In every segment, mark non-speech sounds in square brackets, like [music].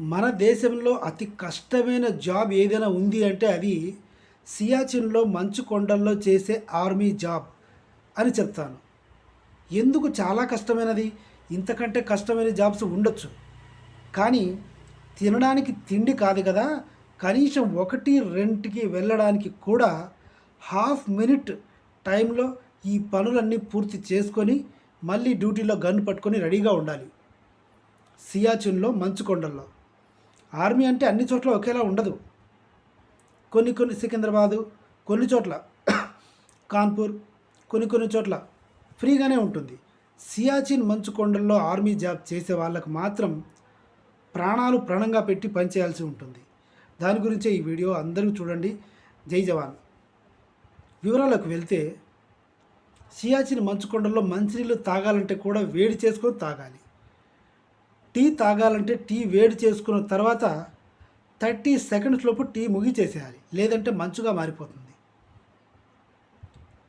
మన దేశంలో అతి కష్టమైన జాబ్ ఏదైనా ఉంది అంటే అది సియాచిన్లో మంచు కొండల్లో చేసే ఆర్మీ జాబ్ అని చెప్తాను. ఎందుకు చాలా కష్టమైనది? ఇంతకంటే కష్టమైన జాబ్స్ ఉండొచ్చు. కానీ తినడానికి తిండి కాదు కదా? కనీసం ఒకటి రెంట్కి వెళ్ళడానికి కూడా హాఫ్ మినిట్ టైంలో ఈ పనులన్నీ పూర్తి చేసుకొని మళ్ళీ డ్యూటీలో గన్ పట్టుకొని రెడీగా ఉండాలి. సియాచిన్లో మంచు కొండల్లో. ఆర్మీ అంటే అన్ని చోట్ల ఒకేలా ఉండదు. కొన్ని కొన్ని సికింద్రాబాదు కొన్ని చోట్ల [coughs] కాన్పూర్ కొన్ని కొన్ని చోట్ల ఫ్రీగానే ఉంటుంది. సియాచిన్ మంచు కొండల్లో ఆర్మీ జాబ్ చేసే వాళ్ళకు మాత్రం ప్రాణాలు ప్రాణంగా పెట్టి పనిచేయాల్సి ఉంటుంది. దాని గురించే ఈ వీడియో అందరూ చూడండి. జై జవాన్. వివరాలకు వెళ్తే సియాచిన్ మంచుకొండల్లో మంచినీళ్ళు తాగాలంటే కూడా వేడి చేసుకొని తాగాలి. టీ తాగాలంటే టీ వేడి చేసుకున్న తర్వాత థర్టీ సెకండ్స్ లోపు టీ ముగిచేసేయాలి లేదంటే మంచుగా మారిపోతుంది.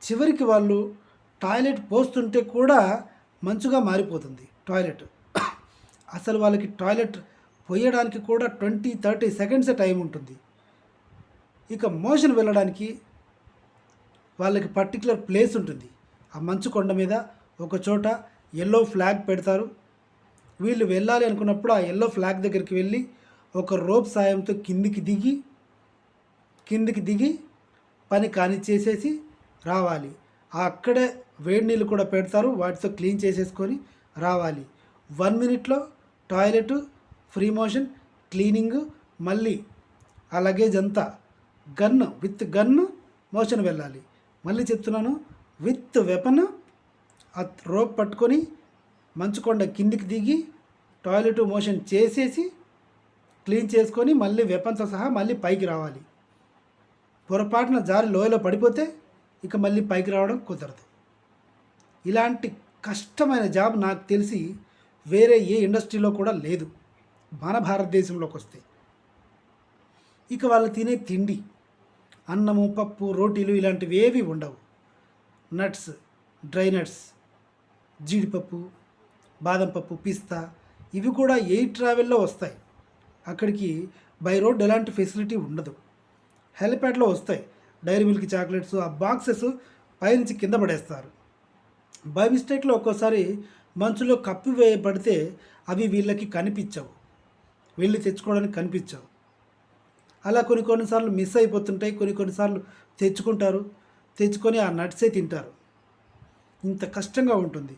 చివరికి వాళ్ళు టాయిలెట్ పోస్తుంటే కూడా మంచుగా మారిపోతుంది టాయిలెట్. అసలు వాళ్ళకి టాయిలెట్ పోయడానికి కూడా ట్వంటీ థర్టీ సెకండ్స్ టైం ఉంటుంది. ఇక మోషన్ వెళ్ళడానికి వాళ్ళకి పర్టికులర్ ప్లేస్ ఉంటుంది. ఆ మంచు కొండ మీద ఒక చోట ఎల్లో ఫ్లాగ్ పెడతారు. వీళ్ళు వెళ్ళాలి అనుకున్నప్పుడు ఆ ఎల్లో ఫ్లాగ్ దగ్గరికి వెళ్ళి ఒక రోప్ సాయంతో కిందికి దిగి కిందికి దిగి పని కానిచ్చేసేసి రావాలి. అక్కడే వేడి నీళ్ళు కూడా పెడతారు. వాటితో క్లీన్ చేసేసుకొని రావాలి. వన్ మినిట్లో టాయిలెట్ ఫ్రీ మోషన్ క్లీనింగ్ మళ్ళీ ఆ లగేజ్ అంతా గన్ విత్ గన్ మోషన్ వెళ్ళాలి. మళ్ళీ చెప్తున్నాను విత్ వెపన్ ఆ రోప్ పట్టుకొని మంచుకొండ కిందికి దిగి టాయిలెట్ మోషన్ చేసేసి క్లీన్ చేసుకొని మళ్ళీ వెపన్తో సహా మళ్ళీ పైకి రావాలి. పొరపాటున జారి లోయలో పడిపోతే ఇక మళ్ళీ పైకి రావడం కుదరదు. ఇలాంటి కష్టమైన జాబ్ నాకు తెలిసి వేరే ఏ ఇండస్ట్రీలో కూడా లేదు. మన భారతదేశంలోకి వస్తే. ఇక వాళ్ళు తినే తిండి అన్నము పప్పు రోటీలు ఇలాంటివి ఏవి ఉండవు. నట్స్ డ్రై నట్స్ జీడిపప్పు బాదం పప్పు పిస్తా ఇవి కూడా ఎయిర్ ట్రావెల్లో వస్తాయి. అక్కడికి బై రోడ్ ఎలాంటి ఫెసిలిటీ ఉండదు. హెలిప్యాడ్లో వస్తాయి. డైరీ మిల్క్ చాక్లెట్స్ ఆ బాక్సెస్ పైనుంచి కింద పడేస్తారు. బై మిస్టేక్లో ఒక్కోసారి మంచులో కప్పి వేయబడితే అవి వీళ్ళకి కనిపించవు. వెళ్ళి తెచ్చుకోవడానికి కనిపించవు. అలా కొన్ని కొన్నిసార్లు మిస్ అయిపోతుంటాయి. కొన్ని కొన్నిసార్లు తెచ్చుకుంటారు. తెచ్చుకొని ఆ నట్సే తింటారు. ఇంత కష్టంగా ఉంటుంది.